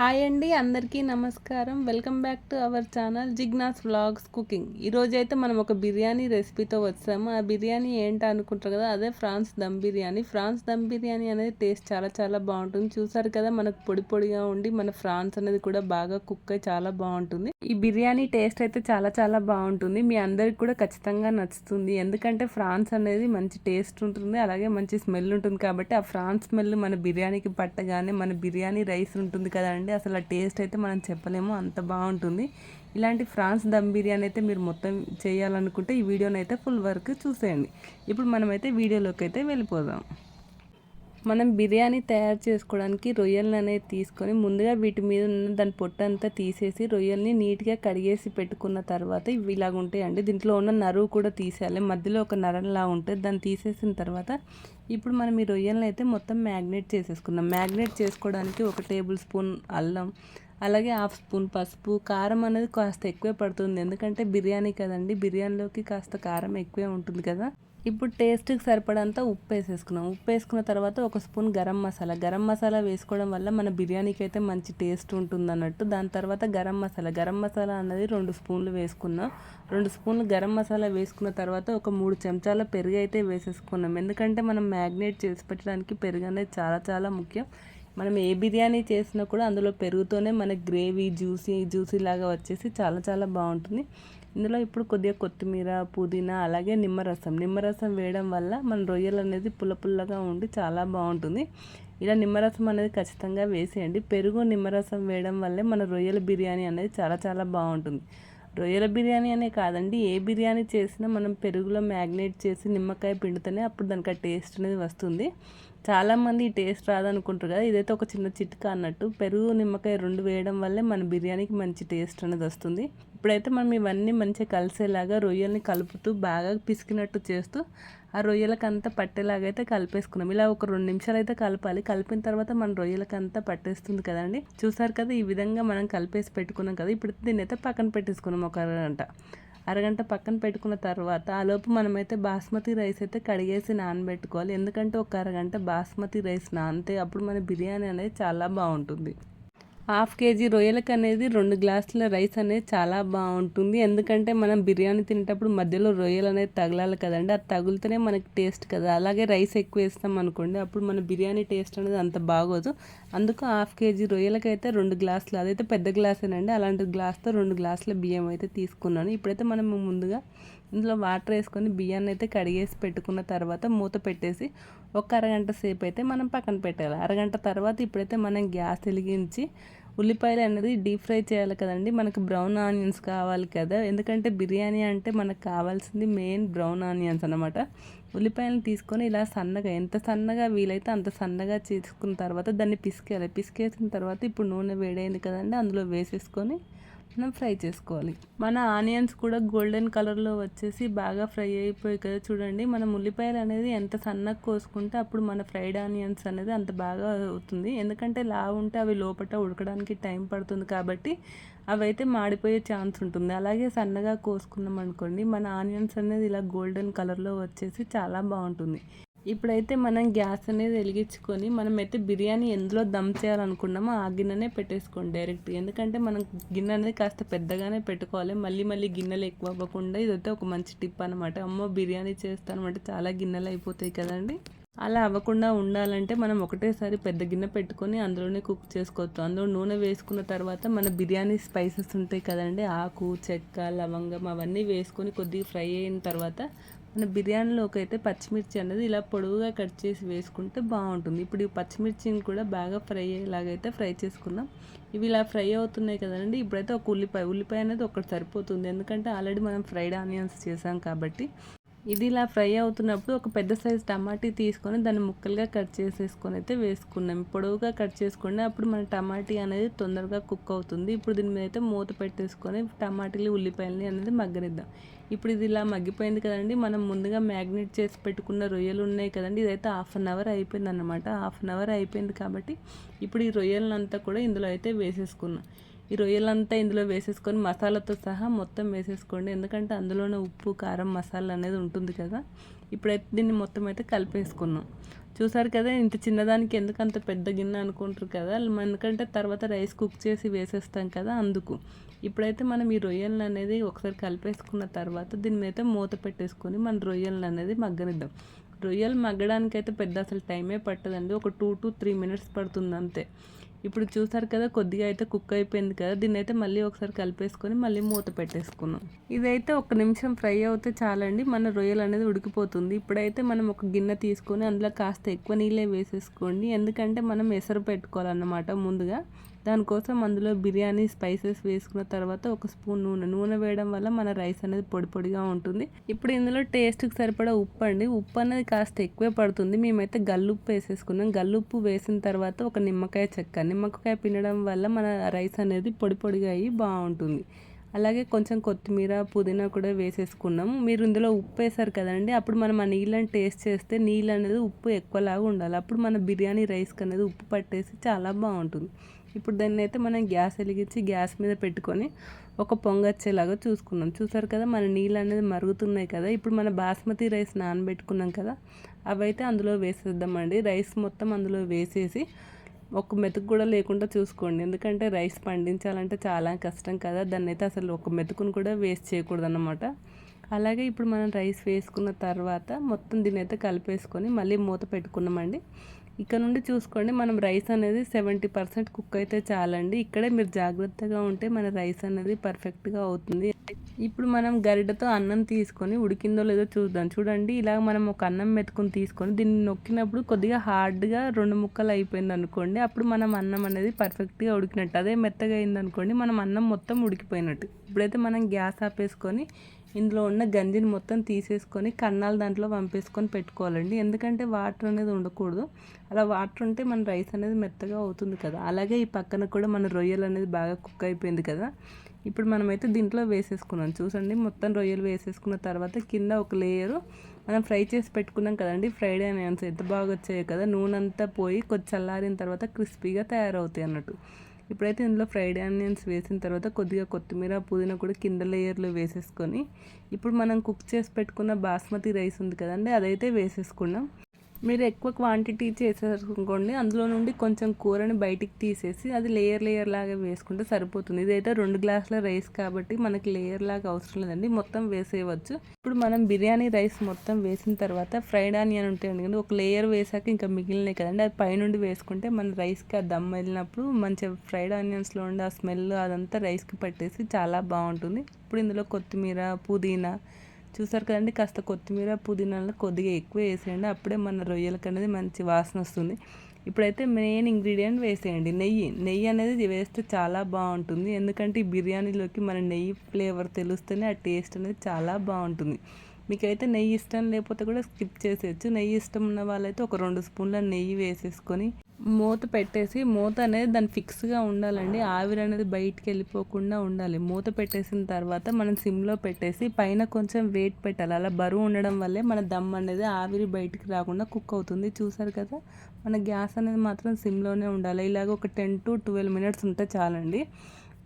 Hi అండి అందరికీ నమస్కారం. Welcome back to our channel Jigna's vlogs cooking. ఈరోజు అయితే మనం ఒక బిర్యానీ రెసిపీతో వచ్చాము. ఆ బిర్యానీ ఏంటి అనుకుంటారు కదా అదే ఫ్రాన్స్ దమ్ బిర్యానీ. ఫ్రాన్స్ దమ్ బిర్యానీ అనేది టేస్ట్ చాలా చాలా బాగుంటుంది. చూసారు కదా మనకు పొడి పొడిగా ఉండి మన ఫ్రాన్స్ అనేది కూడా బాగా కుక్ అయి చాలా బాగుంటుంది. ఈ బిర్యానీ టేస్ట్ అయితే చాలా చాలా బాగుంటుంది. మీ అందరికి కూడా ఖచ్చితంగా నచ్చుతుంది. ఎందుకంటే ఫ్రాన్స్ అనేది మంచి టేస్ట్ ఉంటుంది అలాగే మంచి స్మెల్ ఉంటుంది. కాబట్టి ఆ ఫ్రాన్స్ స్మెల్ మన బిర్యానీకి పట్టగానే మన బిర్యానీ రైస్ ఉంటుంది కదండి అండి. అసలు ఆ టేస్ట్ అయితే మనం చెప్పలేము. అంత బాగుంటుంది. ఇలాంటి ఫ్రాన్స్ దమ్ బిర్యానీ అయితే మీరు మొత్తం చేయాలనుకుంటే ఈ వీడియోని అయితే ఫుల్ వర్క్ చూసేయండి. ఇప్పుడు మనమైతే వీడియోలోకి అయితే వెళ్ళిపోదాం. మనం బిర్యానీ తయారు చేసుకోవడానికి రొయ్యలను అనేది తీసుకొని ముందుగా వీటి మీద ఉన్న దాని పొట్టు అంతా తీసేసి రొయ్యల్ని నీట్గా కడిగేసి పెట్టుకున్న తర్వాత ఇవి ఇలాగ ఉంటాయండి. దీంట్లో ఉన్న నరువు కూడా తీసేయాలి. మధ్యలో ఒక నరంలా ఉంటుంది దాన్ని తీసేసిన తర్వాత ఇప్పుడు మనం ఈ రొయ్యలను అయితే మొత్తం మ్యాగ్నేట్ చేసేసుకున్నాం మ్యాగ్నేట్ చేసుకోవడానికి ఒక టేబుల్ స్పూన్ అల్లం అలాగే హాఫ్ స్పూన్ పసుపు. కారం అనేది కాస్త ఎక్కువే పడుతుంది. ఎందుకంటే బిర్యానీ కదండి. బిర్యానీలోకి కాస్త కారం ఎక్కువే ఉంటుంది కదా. ఇప్పుడు టేస్ట్కి సరిపడంత ఉప్పు వేసేసుకున్నాం ఉప్పు వేసుకున్న తర్వాత ఒక స్పూన్ గరం మసాలా. గరం మసాలా వేసుకోవడం వల్ల మన బిర్యానీకి అయితే మంచి టేస్ట్ ఉంటుంది అన్నట్టు దాని తర్వాత గరం మసాలా. గరం మసాలా అన్నది రెండు స్పూన్లు వేసుకున్నాం. రెండు స్పూన్లు గరం మసాలా వేసుకున్న తర్వాత ఒక మూడు చెంచాల పెరుగు అయితే వేసేసుకున్నాం. ఎందుకంటే మనం మ్యాగ్నేట్ చేసి పెట్టడానికి పెరుగు అనేది చాలా చాలా ముఖ్యం. మనం ఏ బిర్యానీ చేసినా కూడా అందులో పెరుగుతోనే మనకి గ్రేవీ జ్యూసీ జ్యూసీ లాగా వచ్చేసి చాలా చాలా బాగుంటుంది. ఇందులో ఇప్పుడు కొద్దిగా కొత్తిమీర పుదీనా అలాగే నిమ్మరసం. నిమ్మరసం వేయడం వల్ల మన రొయ్యలు అనేది పుల్ల పుల్లగా ఉండి చాలా బాగుంటుంది. ఇలా నిమ్మరసం అనేది ఖచ్చితంగా వేసేయండి. పెరుగు నిమ్మరసం వేయడం వల్లే మన రొయ్యల బిర్యానీ అనేది చాలా చాలా బాగుంటుంది. రొయ్యల బిర్యానీ అనే కాదండి ఏ బిర్యానీ చేసినా మనం పెరుగులో మ్యాగ్నేట్ చేసి నిమ్మకాయ పిండితేనే అప్పుడు దానికి ఆ టేస్ట్ అనేది వస్తుంది. చాలామంది ఈ టేస్ట్ రాదనుకుంటారు కదా ఇదైతే ఒక చిన్న చిట్కా అన్నట్టు. పెరుగు నిమ్మకాయ రెండు వేయడం వల్లే మన బిర్యానీకి మంచి టేస్ట్ అనేది వస్తుంది. ఇప్పుడైతే మనం ఇవన్నీ మంచిగా కలిసేలాగా రొయ్యల్ని కలుపుతూ బాగా పిసికినట్టు చేస్తూ ఆ రొయ్యలకంతా అయితే కలిపేసుకున్నాం. ఇలా ఒక రెండు నిమిషాలు అయితే కలపాలి. కలిపిన తర్వాత మన రొయ్యలకంతా పట్టేస్తుంది కదండి. చూసారు కదా ఈ విధంగా మనం కలిపేసి పెట్టుకున్నాం కదా. ఇప్పుడు దీన్ని అయితే పక్కన పెట్టేసుకున్నాం ఒక అరగంట. అరగంట పక్కన పెట్టుకున్న తర్వాత ఆలోపు మనమైతే బాస్మతి రైస్ అయితే కడిగేసి నానబెట్టుకోవాలి. ఎందుకంటే ఒక అరగంట బాస్మతి రైస్ నానితే అప్పుడు మన బిర్యానీ అనేది చాలా బాగుంటుంది. హాఫ్ కేజీ రొయ్యలకు అనేది రెండు గ్లాసుల రైస్ అనేది చాలా బాగుంటుంది. ఎందుకంటే మనం బిర్యానీ తినేటప్పుడు మధ్యలో రొయ్యలు అనేది తగలాలి కదండి. అది తగులుతూనే మనకి టేస్ట్ కదా. అలాగే రైస్ ఎక్కువ వేస్తాం అనుకోండి అప్పుడు మన బిర్యానీ టేస్ట్ అనేది అంత బాగోదు. అందుకు హాఫ్ కేజీ రొయ్యలకైతే రెండు గ్లాసులు అదైతే పెద్ద గ్లాసేనండి. అలాంటి గ్లాస్తో రెండు గ్లాసుల బియ్యం అయితే తీసుకున్నాను. ఇప్పుడైతే మనం ముందుగా ఇందులో వాటర్ వేసుకొని బియ్యాన్ని అయితే కడిగేసి పెట్టుకున్న తర్వాత మూత పెట్టేసి ఒక అరగంట సేపు అయితే మనం పక్కన పెట్టాలి. అరగంట తర్వాత ఇప్పుడైతే మనం గ్యాస్ వెలిగించి ఉల్లిపాయలు అనేది డీప్ ఫ్రై చేయాలి కదండి. మనకు బ్రౌన్ ఆనియన్స్ కావాలి కదా. ఎందుకంటే బిర్యానీ అంటే మనకు కావాల్సింది మెయిన్ బ్రౌన్ ఆనియన్స్ అనమాట ఉల్లిపాయలను తీసుకొని ఇలా సన్నగా ఎంత సన్నగా వీలైతే అంత సన్నగా చేసుకున్న తర్వాత దాన్ని పిసికేయాలి. పిసికేసిన తర్వాత ఇప్పుడు నూనె వేడైంది కదండి. అందులో వేసేసుకొని మనం ఫ్రై చేసుకోవాలి. మన ఆనియన్స్ కూడా గోల్డెన్ కలర్లో వచ్చేసి బాగా ఫ్రై అయిపోయి కదా చూడండి. మనం ఉల్లిపాయలు అనేది ఎంత సన్నగా కోసుకుంటే అప్పుడు మన ఫ్రైడ్ ఆనియన్స్ అనేది అంత బాగా అవుతుంది. ఎందుకంటే లావు ఉంటే అవి లోపల ఉడకడానికి టైం పడుతుంది కాబట్టి అవైతే మాడిపోయే ఛాన్స్ ఉంటుంది. అలాగే సన్నగా కోసుకున్నాం అనుకోండి మన ఆనియన్స్ అనేది ఇలా గోల్డెన్ కలర్లో వచ్చేసి చాలా బాగుంటుంది. ఇప్పుడైతే మనం గ్యాస్ అనేది వెలిగించుకొని మనం అయితే బిర్యానీ ఎందులో దమ్ చేయాలనుకున్నామో ఆ గిన్నెనే పెట్టేసుకోండి డైరెక్ట్. ఎందుకంటే మనం గిన్నె అనేది కాస్త పెద్దగానే పెట్టుకోవాలి. మళ్ళీ మళ్ళీ గిన్నెలు ఎక్కువ అవ్వకుండా ఇదైతే ఒక మంచి టిప్ అనమాట అమ్మో బిర్యానీ చేస్తాను అంటే చాలా గిన్నెలు అయిపోతాయి కదండి. అలా అవ్వకుండా ఉండాలంటే మనం ఒకటేసారి పెద్ద గిన్నె పెట్టుకొని అందులోనే కుక్ చేసుకోవచ్చు. అందులో నూనె వేసుకున్న తర్వాత మన బిర్యానీ స్పైసెస్ ఉంటాయి కదండి. ఆకు చెక్క లవంగం అవన్నీ వేసుకొని కొద్దిగా ఫ్రై అయిన తర్వాత మన బిర్యానీలోకి అయితే పచ్చిమిర్చి అనేది ఇలా పొడవుగా కట్ చేసి వేసుకుంటే బాగుంటుంది. ఇప్పుడు ఈ పచ్చిమిర్చిని కూడా బాగా ఫ్రై అయ్యేలాగైతే ఫ్రై చేసుకుందాం. ఇవి ఇలా ఫ్రై అవుతున్నాయి కదండి. ఇప్పుడైతే ఒక ఉల్లిపాయ ఉల్లిపాయ అనేది ఒకటి సరిపోతుంది. ఎందుకంటే ఆల్రెడీ మనం ఫ్రైడ్ ఆనియన్స్ చేసాం కాబట్టి. ఇది ఇలా ఫ్రై అవుతున్నప్పుడు ఒక పెద్ద సైజ్ టమాటీ తీసుకొని దాన్ని ముక్కలుగా కట్ చేసేసుకొని అయితే వేసుకున్నాం పొడవుగా కట్ చేసుకుంటే అప్పుడు మన టమాటీ అనేది తొందరగా కుక్ అవుతుంది. ఇప్పుడు దీని మీద అయితే మూత పెట్టేసుకొని టమాటీలు ఉల్లిపాయలని అనేది మగ్గనిద్దాం. ఇప్పుడు ఇది ఇలా మగ్గిపోయింది కదండి. మనం ముందుగా మ్యాగ్నెట్ చేసి పెట్టుకున్న రొయ్యలు ఉన్నాయి కదండి. ఇదైతే హాఫ్ అన్ అవర్ అయిపోయింది అనమాట హాఫ్ అన్ అవర్ అయిపోయింది కాబట్టి ఇప్పుడు ఈ రొయ్యలంతా కూడా ఇందులో అయితే వేసేసుకున్నాం. ఈ రొయ్యలంతా ఇందులో వేసేసుకొని మసాలాతో సహా మొత్తం వేసేసుకోండి. ఎందుకంటే అందులోనే ఉప్పు కారం మసాలా అనేది ఉంటుంది కదా. ఇప్పుడైతే దీన్ని మొత్తం అయితే కలిపేసుకున్నాం. చూసారు కదా ఇంత చిన్నదానికి ఎందుకు అంత పెద్ద గిన్నె అనుకుంటారు కదా ఎందుకంటే తర్వాత రైస్ కుక్ చేసి వేసేస్తాం కదా అందుకు. ఇప్పుడైతే మనం ఈ రొయ్యలను అనేది ఒకసారి కలిపేసుకున్న తర్వాత దీన్ని అయితే మూత పెట్టేసుకొని మన రొయ్యలను అనేది మగ్గనిద్దాం. రొయ్యలు మగ్గడానికి అయితే పెద్ద అసలు టైమే పట్టదండి ఒక టూ టు త్రీ మినిట్స్ పడుతుంది అంతే. ఇప్పుడు చూసారు కదా కొద్దిగా అయితే కుక్ అయిపోయింది కదా దీన్ని అయితే మళ్ళీ ఒకసారి కలిపేసుకొని మళ్ళీ మూత పెట్టేసుకున్నాం ఇదైతే ఒక నిమిషం ఫ్రై అవుతే చాలండి మన రొయ్యలు అనేది ఉడికిపోతుంది. ఇప్పుడైతే మనం ఒక గిన్నె తీసుకొని అందులో కాస్త ఎక్కువ నీళ్ళే వేసేసుకోండి. ఎందుకంటే మనం ఎసరు పెట్టుకోవాలన్నమాట ముందుగా. దానికోసం అందులో బిర్యానీ స్పైసెస్ వేసుకున్న తర్వాత ఒక స్పూన్ నూనె. నూనె వేయడం వల్ల మన రైస్ అనేది పొడి పొడిగా ఉంటుంది. ఇప్పుడు ఇందులో టేస్ట్కి సరిపడా ఉప్పు అండి. ఉప్పు అనేది కాస్త ఎక్కువే పడుతుంది. మేమైతే గల్లుప్పు వేసేసుకున్నాం. గల్లుప్పు వేసిన తర్వాత ఒక నిమ్మకాయ చెక్క. నిమ్మకాయ పిండడం వల్ల మన రైస్ అనేది పొడి పొడిగా అయ్యి బాగుంటుంది. అలాగే కొంచెం కొత్తిమీర పుదీనా కూడా వేసేసుకున్నాం. మీరు ఇందులో ఉప్పు వేసారు కదండి అప్పుడు మనం ఆ నీళ్ళని టేస్ట్ చేస్తే నీళ్ళు అనేది ఉప్పు ఎక్కువలాగా ఉండాలి. అప్పుడు మన బిర్యానీ రైస్కి అనేది ఉప్పు పట్టేసి చాలా బాగుంటుంది. ఇప్పుడు దాన్ని అయితే మనం గ్యాస్ వెలిగించి గ్యాస్ మీద పెట్టుకొని ఒక పొంగచ్చేలాగా చూసుకున్నాం. చూసారు కదా మన నీళ్ళు అనేది మరుగుతున్నాయి కదా. ఇప్పుడు మన బాస్మతి రైస్ నానబెట్టుకున్నాం కదా అవైతే అందులో వేసేద్దామండి. రైస్ మొత్తం అందులో వేసేసి ఒక మెతుకు కూడా లేకుండా చూసుకోండి. ఎందుకంటే రైస్ పండించాలంటే చాలా కష్టం కదా. దాన్ని అయితే అసలు ఒక మెతుకును కూడా వేస్ట్ చేయకూడదు అన్నమాట అలాగే ఇప్పుడు మనం రైస్ వేసుకున్న తర్వాత మొత్తం దీన్ని అయితే కలిపేసుకొని మళ్ళీ మూత పెట్టుకున్నామండి. ఇక్కడ నుండి చూసుకోండి మనం రైస్ అనేది సెవెంటీ పర్సెంట్ కుక్ అయితే చాలండి. ఇక్కడే మీరు జాగ్రత్తగా ఉంటే మన రైస్ అనేది పర్ఫెక్ట్గా అవుతుంది. ఇప్పుడు మనం గరిటతో అన్నం తీసుకొని ఉడికిందో లేదో చూద్దాం. చూడండి ఇలా మనం ఒక అన్నం మెతుకుని తీసుకొని దీన్ని నొక్కినప్పుడు కొద్దిగా హార్డ్గా రెండు ముక్కలు అయిపోయింది అనుకోండి అప్పుడు మనం అన్నం అనేది పర్ఫెక్ట్గా ఉడికినట్టు. అదే మెత్తగా అయింది అనుకోండి మనం అన్నం మొత్తం ఉడికిపోయినట్టు. ఇప్పుడైతే మనం గ్యాస్ ఆపేసుకొని ఇందులో ఉన్న గంజిని మొత్తం తీసేసుకొని కన్నాలు దాంట్లో పంపేసుకొని పెట్టుకోవాలండి. ఎందుకంటే వాటర్ అనేది ఉండకూడదు. అలా వాటర్ ఉంటే మన రైస్ అనేది మెత్తగా అవుతుంది కదా. అలాగే ఈ పక్కన కూడా మన రొయ్యలు అనేది బాగా కుక్ అయిపోయింది కదా. ఇప్పుడు మనమైతే దీంట్లో వేసేసుకున్నాం. చూసండి మొత్తం రొయ్యలు వేసేసుకున్న తర్వాత కింద ఒక లేయరు మనం ఫ్రై చేసి పెట్టుకున్నాం కదండి ఫ్రైడ్ ఆనియన్స్. ఎంత బాగా వచ్చాయి కదా నూనె అంతా పోయి కొద్ది చల్లారిన తర్వాత క్రిస్పీగా తయారవుతాయి అన్నట్టు. ఇప్పుడైతే ఇందులో ఫ్రైడ్ ఆనియన్స్ వేసిన తర్వాత కొద్దిగా కొత్తిమీర పుదీనా కూడా కింద లేయర్లో వేసేసుకొని ఇప్పుడు మనం కుక్ చేసి పెట్టుకున్న బాస్మతి రైస్ ఉంది కదండి అదైతే వేసేసుకున్నాం. మీరు ఎక్కువ క్వాంటిటీ చేసేసుకోండి. అందులో నుండి కొంచెం కూరని బయటికి తీసేసి అది లేయర్ లేయర్ లాగా వేసుకుంటే సరిపోతుంది. ఇదైతే రెండు గ్లాసుల రైస్ కాబట్టి మనకి లేయర్ లాగా అవసరం లేదండి. మొత్తం వేసేయవచ్చు. ఇప్పుడు మనం బిర్యానీ రైస్ మొత్తం వేసిన తర్వాత ఫ్రైడ్ ఆనియన్ ఉంటాయండి కదా ఒక లేయర్ వేసాక ఇంకా మిగిలినాయి కదండి. అది పైనుండి వేసుకుంటే మన రైస్కి ఆ దమ్ వెళ్ళినప్పుడు మంచిగా ఫ్రైడ్ ఆనియన్స్లో ఉండే ఆ స్మెల్ అదంతా రైస్కి పట్టేసి చాలా బాగుంటుంది. ఇప్పుడు ఇందులో కొత్తిమీర పుదీనా చూసారు కదండి కాస్త కొత్తిమీర పుదీనాలు కొద్దిగా ఎక్కువ వేసేయండి. అప్పుడే మన రొయ్యలకి అనేది మంచి వాసన వస్తుంది. ఇప్పుడైతే మెయిన్ ఇంగ్రీడియంట్ వేసేయండి. నెయ్యి. నెయ్యి అనేది వేస్తే చాలా బాగుంటుంది. ఎందుకంటే ఈ బిర్యానీలోకి మన నెయ్యి ఫ్లేవర్ తెలుస్తేనే ఆ టేస్ట్ అనేది చాలా బాగుంటుంది. మీకైతే నెయ్యి ఇష్టం లేకపోతే కూడా స్కిప్ చేసేయచ్చు. నెయ్యి ఇష్టం ఉన్న వాళ్ళైతే ఒక రెండు స్పూన్ల నెయ్యి వేసేసుకొని మూత పెట్టేసి మూత అనేది దాని ఫిక్స్గా ఉండాలండి. ఆవిరి అనేది బయటికి వెళ్ళిపోకుండా ఉండాలి. మూత పెట్టేసిన తర్వాత మనం సిమ్లో పెట్టేసి పైన కొంచెం వెయిట్ పెట్టాలి. అలా బరువు ఉండడం వల్లే మన దమ్ అనేది ఆవిరి బయటికి రాకుండా కుక్ అవుతుంది. చూసారు కదా మన గ్యాస్ అనేది మాత్రం సిమ్లోనే ఉండాలి. ఇలాగ ఒక టెన్ టు ట్వెల్వ్ మినిట్స్ ఉంటే చాలండి.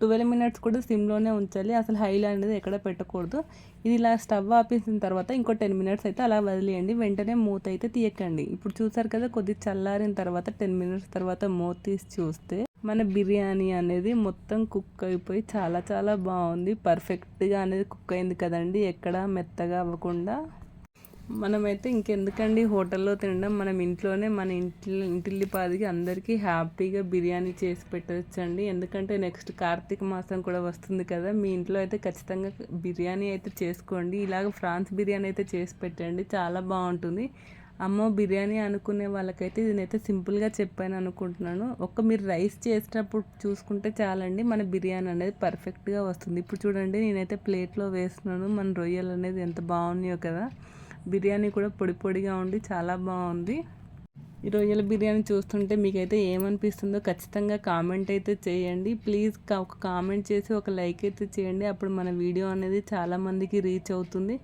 ట్వెల్వ్ మినిట్స్ కూడా సిమ్లోనే ఉంచాలి. అసలు హైలో అనేది ఎక్కడ పెట్టకూడదు. ఇది ఇలా స్టవ్ ఆపేసిన తర్వాత ఇంకో టెన్ మినిట్స్ అయితే అలా వదిలేయండి. వెంటనే మూత అయితే తీయకండి. ఇప్పుడు చూసారు కదా కొద్దిగా చల్లారిన తర్వాత టెన్ మినిట్స్ తర్వాత మూత తీసి చూస్తే మన బిర్యానీ అనేది మొత్తం కుక్ అయిపోయి చాలా చాలా బాగుంది. పర్ఫెక్ట్గా అనేది కుక్ అయింది కదండి. ఎక్కడ మెత్తగా అవ్వకుండా. మనమైతే ఇంకెందుకండి? హోటల్లో తినడం మనం ఇంట్లోనే మన ఇంటి ఇంటిల్లిపాదికి అందరికీ హ్యాపీగా బిర్యానీ చేసి పెట్టచ్చండి. ఎందుకంటే నెక్స్ట్ కార్తీక మాసం కూడా వస్తుంది కదా మీ ఇంట్లో అయితే ఖచ్చితంగా బిర్యానీ అయితే చేసుకోండి. ఇలాగ ఫ్రాన్స్ బిర్యానీ అయితే చేసి పెట్టండి చాలా బాగుంటుంది. అమ్మో బిర్యానీ అనుకునే వాళ్ళకైతే నేనైతే సింపుల్గా చెప్పాను అనుకుంటున్నాను. ఒక్క మీరు రైస్ చేసేటప్పుడు చూసుకుంటే చాలండి మన బిర్యానీ అనేది పర్ఫెక్ట్గా వస్తుంది. ఇప్పుడు చూడండి నేనైతే ప్లేట్లో వేస్తున్నాను మన రొయ్యలు అనేది ఎంత బాగున్నాయో కదా. బిర్యానీ కూడా పొడి పొడిగా ఉండి చాలా బాగుంది. ఈ రొయ్యల బిర్యానీ చూస్తుంటే మీకైతే ఏమనిపిస్తుందో ఖచ్చితంగా కామెంట్ అయితే చేయండి. ప్లీజ్ ఒక కామెంట్ చేసి ఒక లైక్ అయితే చేయండి. అప్పుడు మన వీడియో అనేది చాలామందికి రీచ్ అవుతుంది.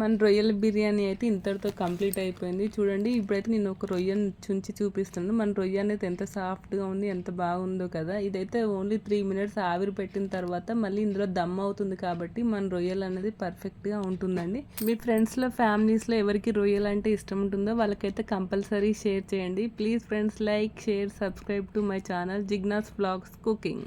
మన రొయ్యల బిర్యానీ అయితే ఇంతటితో కంప్లీట్ అయిపోయింది. చూడండి ఇప్పుడైతే నేను ఒక రొయ్యను చుంచి చూపిస్తున్నాను. మన రొయ్య అనేది ఎంత సాఫ్ట్గా ఉంది ఎంత బాగుందో కదా. ఇదైతే ఓన్లీ త్రీ మినిట్స్ ఆవిరి పెట్టిన తర్వాత మళ్ళీ ఇందులో దమ్ అవుతుంది కాబట్టి మన రొయ్యలు అనేది పర్ఫెక్ట్గా ఉంటుందండి. మీ ఫ్రెండ్స్లో ఫ్యామిలీస్లో ఎవరికి రొయ్యలు అంటే ఇష్టం ఉంటుందో వాళ్ళకైతే కంపల్సరీ షేర్ చేయండి. Please friends like share subscribe to my channel Jigna's blogs cooking.